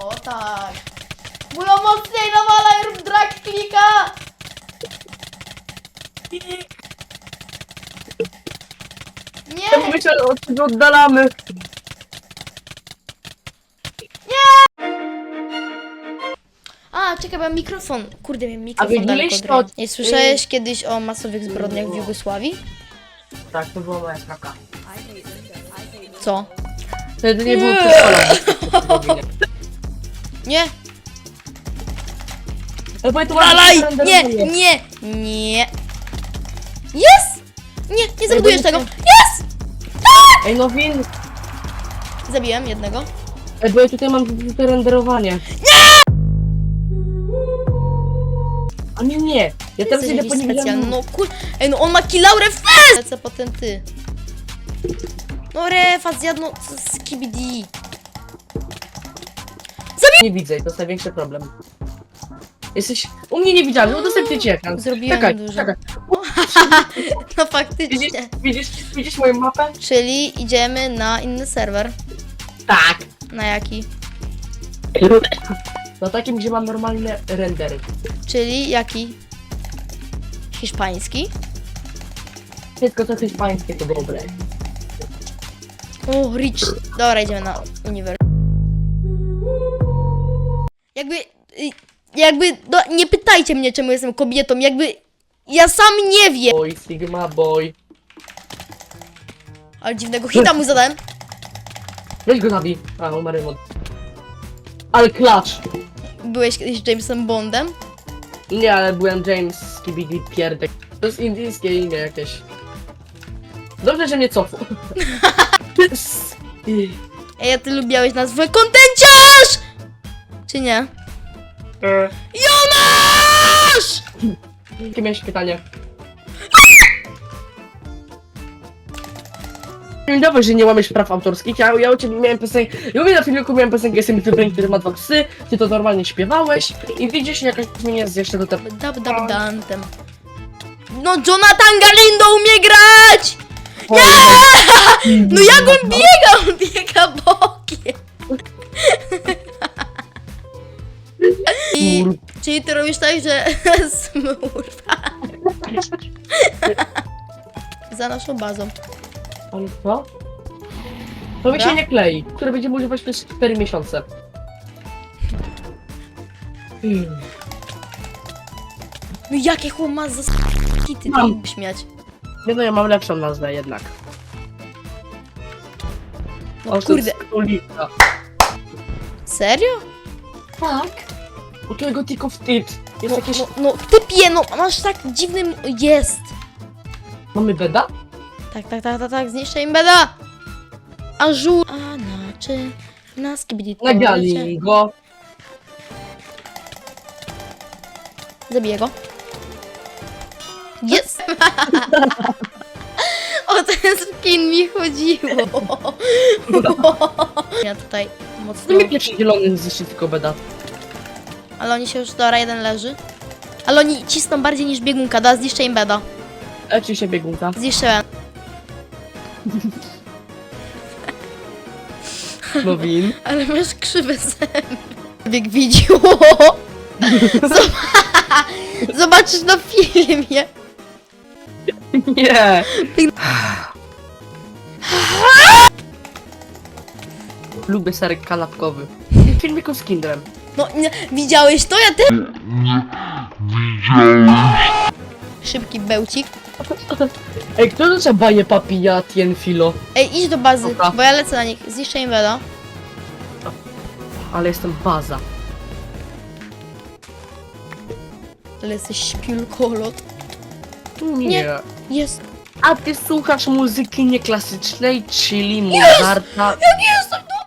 O tak. Było mocniej nawalaj, rób drag klika. Nie, myślę, od czego oddalamy. A, czekaj, bo ja mikrofon. Kurde, miałem mikrofon widzieliście daleko od to- ręki. Nie słyszałeś kiedyś o masowych zbrodniach w Jugosławii? Tak, to była moja straka. Co? Wtedy nie było przedszkola. Nie, Ale ładnie Nie, renderuje. nie, nie. Jest! Nie, nie zabudujesz tego. Jest! Ej, no win. Zabiłem jednego. Ej, bo ja tutaj mam to renderowanie. A nie, nie. Ja teraz Jesteś idę po jakiś. No kur... Ej, no on ma kilaurę fest! Lecę potem ty. No refa zjadł, no skibidi. Nie widzę i to jest największy problem. Jesteś u mnie niewidzialny, udostępnię ci ekran. Zrobiłem czekaj, dużo. czekaj. No Widzisz, faktycznie. widzisz, widzisz moją mapę? Czyli idziemy na inny serwer. Tak. Na jaki? Na takim, gdzie mam normalne rendery. Czyli jaki? Hiszpański? Wszystko co hiszpańskie to dobre. O, rich. Dobra, idziemy na uniwersytet. Jakby, y, jakby, no, nie pytajcie mnie, czemu jestem kobietą, jakby, ja sam nie wiem. Boy, Sigma Boy. Ale dziwnego hita mu zadałem. Weź go zabij. A, umarłem od... Ale klacz! Byłeś kiedyś Jamesem Bondem? Nie, ale byłem James Skibidi Pierdek. To jest indyjskie imię jakieś. Dobrze, że mnie cofło. Ej, a ty lubiałeś nazwę kontenciarz! Czy nie? Jonasz! Jakie miałeś pytanie? Dobry, że nie łamiesz praw autorskich. Ja, ja u ciebie miałem piosenkę. Ja mówię na filmiku miałem piosenkę Jestem youtuberem, który ma dwa psy. Ty to normalnie śpiewałeś. I widzisz, jakaś mnie jest jeszcze do tego. Dab, dab, dantem. No, Jonathan Galindo umie grać! No jak on biega? On biega bokiem. Czyli ty robisz tak, że smurfa. Za naszą bazą. Ale co? To mi Dobra. się nie klei. Które będziemy używać przez 4 miesiące. Hmm. No jakie chłop ma za ty Mam. śmiać. Nie no, ja mam lepszą nazwę jednak. No Oszczędz kurde, królika. serio? Tak. U tego tylko wstyd. Jest No, jakieś... no, no typie, no masz tak dziwny... Jest! Mamy beda? Tak, tak, tak, tak, tak, zniszczę im beda! Ażu... A na czy... Na skibidi Nagali go. Zabiję go. Jest! o ten skin mi chodziło. ja tutaj mocno... No mi pierwszy zielony zniszczy tylko beda. Ale oni się już... Dobra, jeden leży. Ale oni cisną bardziej niż biegunka, da, zniszczę im beda. Leci się biegunka. Zniszczyłem. No win. Ale masz krzywe zęby. Bieg widziło. Zob- Zobaczysz na filmie. Nie. Lubię serek kanapkowy. Filmiku z Kindrem. No, nie, widziałeś to? Ja też. Szybki bełcik. Ej, kto to trzeba baje papija tien filo? Ej, idź do bazy, Dobra. bo ja lecę na nich. Zniszczę im Vela. Ale jestem baza. Ale jesteś śpiulkolot. Nie. Jest. A ty słuchasz muzyki nieklasycznej, czyli Mozarta. Jak jestem? No